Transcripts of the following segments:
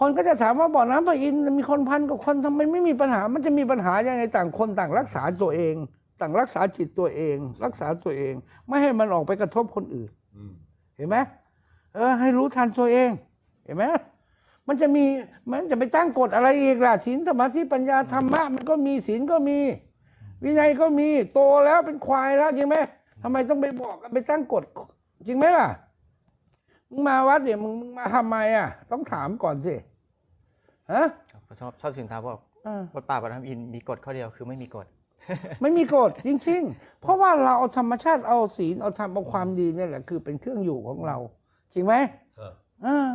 คนก็จะถามว่าบ่อน้ำพระอินทร์มีคนพันกว่าคนทำไมไม่มีปัญหา มันจะมีปัญหายังไงต่างคนต่างรักษาตัวเอง ต่างรักษาจิตตัวเอง รักษาตัวเอง ไม่ให้มันออกไปกระทบคนอื่นอืมเห็นไหมเออ ให้รู้ทันตัวเอง เห็นไหมมันจะมีมันจะไปตั้งกฎอะไรอีกล่ะศีลสมาธิปัญญาธรรมะมันก็มีศีลก็มี วินัยก็มีโตแล้วเป็นควายแล้วจริงไหมทำไมต้องไปบอกกันไปตั้งกฎจริงไหมล่ะมึงมาวัดเนี่ยมึงมึงมาทำไมอะ ต้องถามก่อนสิ ฮะครับชอบชอบสินทาบอกเออ วัดป่าปฐมอินทร์มีกฎข้อเดียวคือไม่มีกฎ ไม่มีกฎจริง ๆ เพราะว่าเราเอาธรรมชาติเอาศีลเอาธรรมเอาความดีเนี่ยแหละคือเป็นเครื่องอยู่ของเรา จริงไหมเออเออ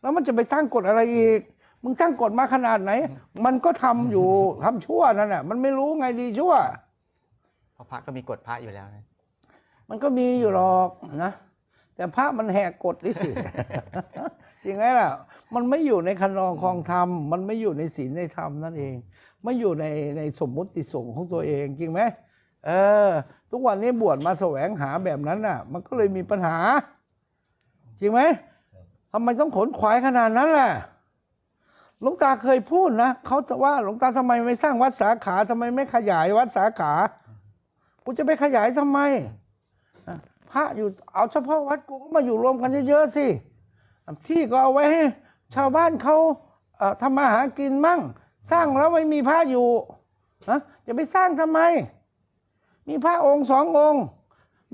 แล้วมันจะไปสร้างกฎอะไรอีก มึงสร้างกฎมาขนาดไหน มันก็ทำอยู่ ทำชั่วนั่นแหละมันไม่รู้ไงดีชั่ว เพราะพระก็มีกฎพระอยู่แล้วนะมันก็มีอยู่หรอกนะแต่พระมันแหกกฎนี่สิ จริงไหมล่ะ มันไม่อยู่ในคันลองคลองธรรม มันไม่อยู่ในศีลในธรรมนั่นเอง ไม่อยู่ในในสมมุติสงฆ์ของตัวเองจริงไหมเออ ทุกวันนี้บวชมาแสวงหาแบบนั้นน่ะ มันก็เลยมีปัญหา จริงไหมทำไมต้องขนขวายขนาดนั้นล่ะหลวงตาเคยพูดนะเขาจะว่าหลวงตาทำไมไม่สร้างวัดสาขาทำไมไม่ขยายวัดสาขากูจะไปขยายทำไมพระอยู่เอาเฉพาะวัดกูก็มาอยู่รวมกันเยอะๆสิ ที่ก็เอาไว้ให้ชาวบ้านเขาทำมาหากินมั่ง สร้างแล้วไม่มีพระอยู่นะจะไปสร้างทำไม มีพระองค์สององค์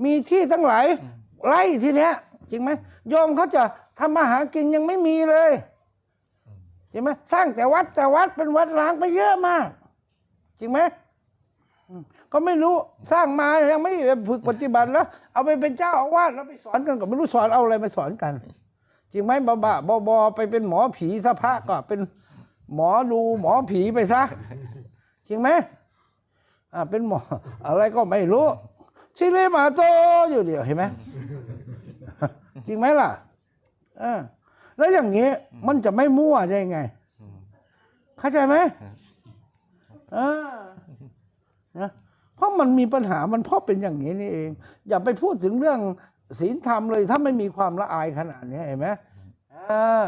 มีที่ตั้งหลายไร่ทีเนี้ยจริงไหมโยมเขาจะทำมาหากินยังไม่มีเลยจริงไหมสร้างแต่วัดแต่วัดเป็นวัดร้างไปเยอะมาก จริงไหมอืมก็ไม่รู้สร้างมายังไม่ฝึกปฏิบัติแล้ว เอาไปเป็นเจ้าอาวาสแล้วไปสอนกันก็ไม่รู้สอนเอาอะไรมาสอนกัน จริงไหมบ้าบ้าบอบอไปเป็นหมอผีสะพะก็เป็นหมอดูหมอผีไปซะจริงไหมอ่าเป็นหมอ อะไรก็ไม่รู้ชิเลมาโตอยู่เดียวเห็นไหมจริงไหมล่ะเออแล้วอย่างนี้มันจะไม่มั่วได้ไง เข้าใจไหมเออนะเพราะมันมีปัญหามันเพราะเป็นอย่างนี้นี่เอง อย่าไปพูดถึงเรื่อง ศีลธรรมเลยถ้าไม่มีความละอายขนาดนี้เห็นไหมอ่า